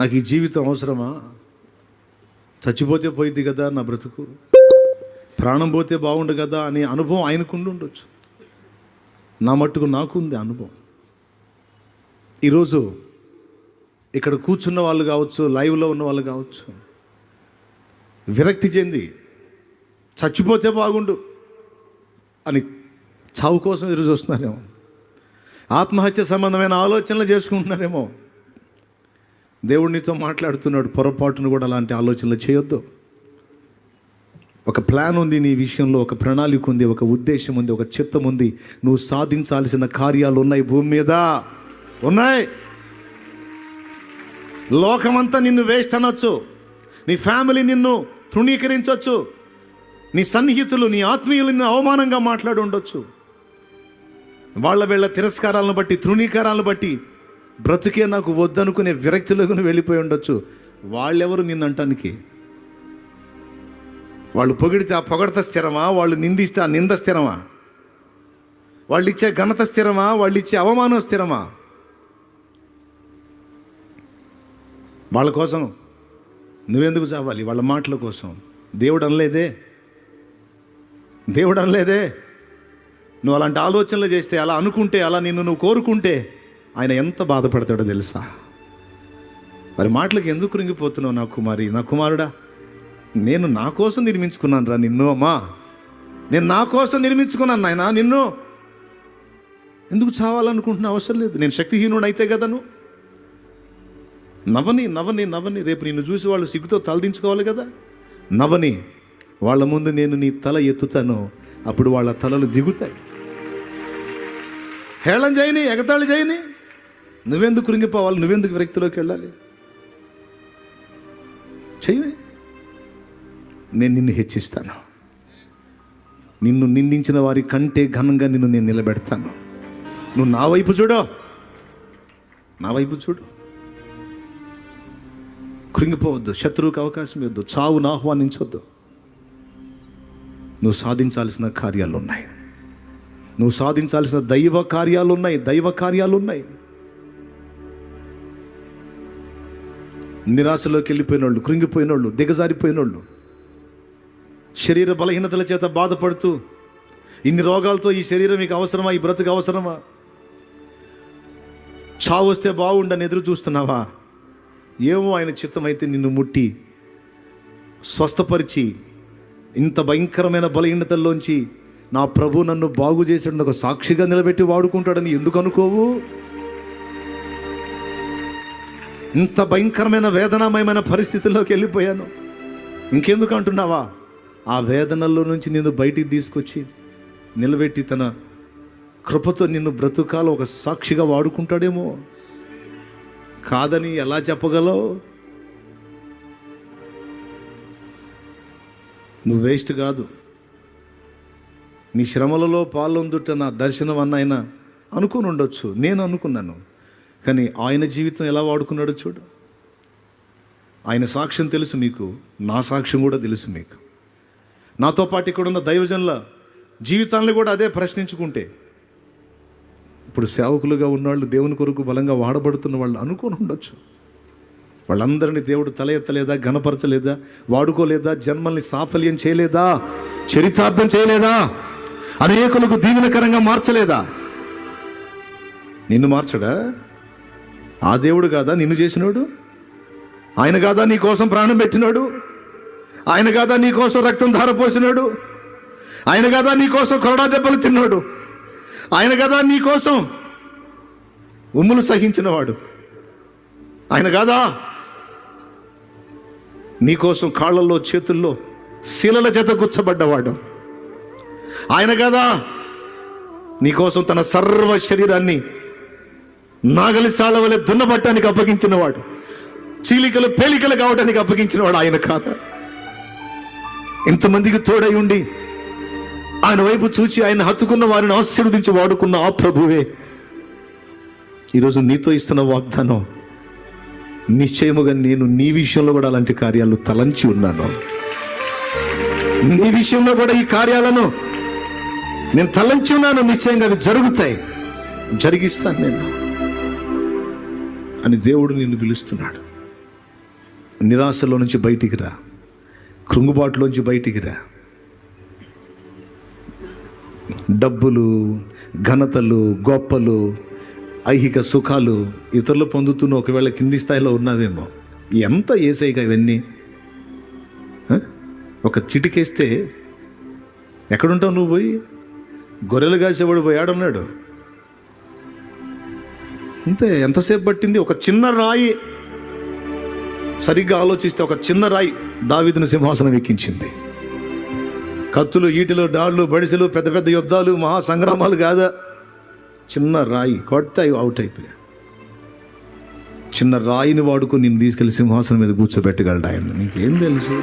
నాకు ఈ జీవితం అవసరమా? చచ్చిపోతే పోయింది కదా నా బ్రతుకు. ప్రాణం పోతే బాగుండు కదా అనే అనుభవం ఆయనకుండి ఉండొచ్చు. నా మట్టుకు నాకుంది అనుభవం. ఈరోజు ఇక్కడ కూర్చున్న వాళ్ళు కావచ్చు లైవ్లో ఉన్న వాళ్ళు కావచ్చు విరక్తి చెంది చచ్చిపోతే బాగుండు అని చావు కోసం ఎదురు చూస్తున్నారేమో ఆత్మహత్య సంబంధమైన ఆలోచనలు చేసుకుంటున్నారేమో. దేవుడు నీతో మాట్లాడుతున్నాడు పొరపాటును కూడా అలాంటి ఆలోచనలు చేయొద్దు. ఒక ప్లాన్ ఉంది నీ విషయంలో ఒక ప్రణాళిక ఉంది ఒక ఉద్దేశం ఉంది ఒక చిత్తం ఉంది. నువ్వు సాధించాల్సిన కార్యాలు ఉన్నాయి భూమి మీద. ఉన్నాయి. లోకమంతా నిన్ను వేస్ట్ అనొచ్చు. నీ ఫ్యామిలీ నిన్ను తృణీకరించవచ్చు నీ సన్నిహితులు నీ ఆత్మీయులు నిన్ను అవమానంగా మాట్లాడి ఉండొచ్చు. వాళ్ళ వీళ్ళ తిరస్కారాలను బట్టి తృణీకారాలను బట్టి బ్రతుకే నాకు వద్దనుకునే విరక్తిలోకి వెళ్ళిపోయి ఉండొచ్చు. వాళ్ళెవరు నిన్నంటానికి వాళ్ళు పొగిడితే ఆ పొగడత స్థిరమా? వాళ్ళు నిందిస్తే ఆ నింద స్థిరమా? వాళ్ళు ఇచ్చే ఘనత స్థిరమా? వాళ్ళు ఇచ్చే అవమానం స్థిరమా? వాళ్ళ కోసం నువ్వెందుకు చావాలి? వాళ్ళ మాటల కోసం. దేవుడు అనలేదే. దేవుడు అనలేదే. నువ్వు అలాంటి ఆలోచనలు చేస్తే అలా అనుకుంటే అలా నిన్ను నువ్వు కోరుకుంటే ఆయన ఎంత బాధపడతాడో తెలుసా? మరి మాటలకు ఎందుకు రింగిపోతున్నావు నా కుమారి? నా కుమారుడా నేను నా కోసం నిర్మించుకున్నాను రా నిన్ను అమ్మా. నేను నా కోసం నిర్మించుకున్నాను నాయన నిన్ను. ఎందుకు చావాలనుకుంటున్న అవసరం లేదు. నేను శక్తిహీనుడు అయితే కదా నువ్వు? నవని నవని నవని రేపు నిన్ను చూసి వాళ్ళు సిగ్గుతో తలదించుకోవాలి కదా? నవని వాళ్ళ ముందు నేను నీ తల ఎత్తుతాను. అప్పుడు వాళ్ళ తలలు దిగుతాయి. హేళం చేయని ఎగతాళి చేయని నువ్వెందుకు కృంగిపోవాలి? నువ్వెందుకు విరక్తిలోకి వెళ్ళాలి? చెయ్యి. నేను నిన్ను హెచ్చిస్తాను. నిన్ను నిందించిన వారి కంటే ఘనంగా నిన్ను నేను నిలబెడతాను. నువ్వు నా వైపు చూడు. నా వైపు చూడు. కృంగిపోవద్దు. శత్రువుకి అవకాశం ఇవ్వద్దు. చావును ఆహ్వానించొద్దు. నువ్వు సాధించాల్సిన కార్యాలు ఉన్నాయి నువ్వు సాధించాల్సిన దైవ కార్యాలు ఉన్నాయి దైవ కార్యాలు ఉన్నాయి నిరాశలోకి వెళ్ళిపోయిన వాళ్ళు కృంగిపోయిన వాళ్ళు దిగజారిపోయిన వాళ్ళు శరీర బలహీనతల చేత బాధపడుతూ ఇన్ని రోగాలతో ఈ శరీరం మీకు అవసరమా? ఈ బ్రతుకు అవసరమా? చావు వస్తే బాగుండని ఎదురు చూస్తున్నావా? ఏమో ఆయన చిత్తమైతే నిన్ను ముట్టి స్వస్థపరిచి ఇంత భయంకరమైన బలహీనతల్లోంచి నా ప్రభు నన్ను బాగు చేసాడు ఒక సాక్షిగా నిలబెట్టి వాడుకుంటాడని ఎందుకు అనుకోవు? ఇంత భయంకరమైన వేదనామయమైన పరిస్థితుల్లోకి వెళ్ళిపోయాను. ఇంకెందుకు అంటున్నావా? ఆ వేదనల్లో నుంచి నిన్ను బయటికి తీసుకొచ్చి నిలబెట్టి తన కృపతో నిన్ను బ్రతుకాల ఒక సాక్షిగా వాడుకుంటాడేమో. కాదని ఎలా చెప్పగలవు? నువ్వు వేస్ట్ కాదు. నీ శ్రమలలో పాల్గొందుట నా దర్శనం అన్న ఆయన అనుకుని ఉండొచ్చు నేను అనుకున్నాను. కానీ ఆయన జీవితం ఎలా వాడుకున్నాడో చూడు. ఆయన సాక్ష్యం తెలుసు మీకు నా సాక్ష్యం కూడా తెలుసు మీకు. నాతో పాటు ఇక్కడ ఉన్న దైవజనుల జీవితాలను కూడా అదే ప్రశ్నించుకుంటే ఇప్పుడు సేవకులుగా ఉన్నవాళ్ళు దేవుని కొరకు బలంగా వాడబడుతున్న వాళ్ళు అనుకుని ఉండొచ్చు. వాళ్ళందరినీ దేవుడు తల ఎత్తలేదా ఘనపరచలేదా వాడుకోలేదా జన్మల్ని సాఫల్యం చేయలేదా చరితార్థం చేయలేదా అనేకులకు దీవెనకరంగా మార్చలేదా? నిన్ను మార్చడా? ఆ దేవుడు కాదా నిన్ను చేసినోడు? ఆయన కాదా నీ కోసం ప్రాణం పెట్టినాడు? ఆయన కాదా నీ కోసం రక్తం ధారపోసినాడు ఆయన కదా నీ కోసం కొరడా దెబ్బలు తిన్నాడు? ఆయన కదా నీ కోసం ఉమ్ములు సహించినవాడు? ఆయన కాదా? నీకోసం కాళ్ళల్లో చేతుల్లో శిలల చేత గుచ్చబడ్డవాడు? ఆయన కదా? నీకోసం తన సర్వ శరీరాన్ని నాగలిశాల వలె దున్నబట్టానికి అప్పగించినవాడు. చీలికలు పేలికలు కావడానికి అప్పగించినవాడు ఆయన కాదా ఇంతమందికి తోడై ఉండి ఆయన వైపు చూచి ఆయన హత్తుకున్న వారిని ఆశీర్వదించి వాడుకున్న ఆ ప్రభువే. ఈరోజు నీతో ఇస్తున్న వాగ్దానం నిశ్చయముగా నేను నీ విషయంలో కూడా అలాంటి కార్యాలు తలంచి ఉన్నాను. నీ విషయంలో కూడా ఈ కార్యాలను నేను తలంచి ఉన్నాను. నిశ్చయంగా అవి జరుగుతాయి. జరిగిస్తాను నేను. అని దేవుడు నిన్ను పిలుస్తున్నాడు. నిరాశలో నుంచి బయటికి రా. కృంగుబాటులోంచి బయటికి రా. డబ్బులు ఘనతలు గొప్పలు ఐహిక సుఖాలు ఇతరులు పొందుతున్న ఒకవేళ కింది స్థాయిలో ఉన్నావేమో ఎంత ఏసైగా ఇవన్నీ? ఒక చిటికేస్తే ఎక్కడుంటావు నువ్వు పోయి? గొర్రెలు కాసేవాడు పోయాడన్నాడు అంతే ఎంతసేపు పట్టింది? ఒక చిన్న రాయి. సరిగ్గా ఆలోచిస్తే ఒక చిన్న రాయి దావీదుని సింహాసనం ఎక్కించింది. కత్తులు ఈటలు డాళ్ళు బడిసెలు పెద్ద పెద్ద యుద్ధాలు మహా సంగ్రామాలు కాదా? చిన్న రాయి కొడితే అవి అవుట్ అయిపోయా చిన్న రాయిని వాడుకొని నేను తీసుకెళ్ళి సింహాసనం మీద కూర్చోబెట్టగలడు ఆయన? నీకేం తెలుసు?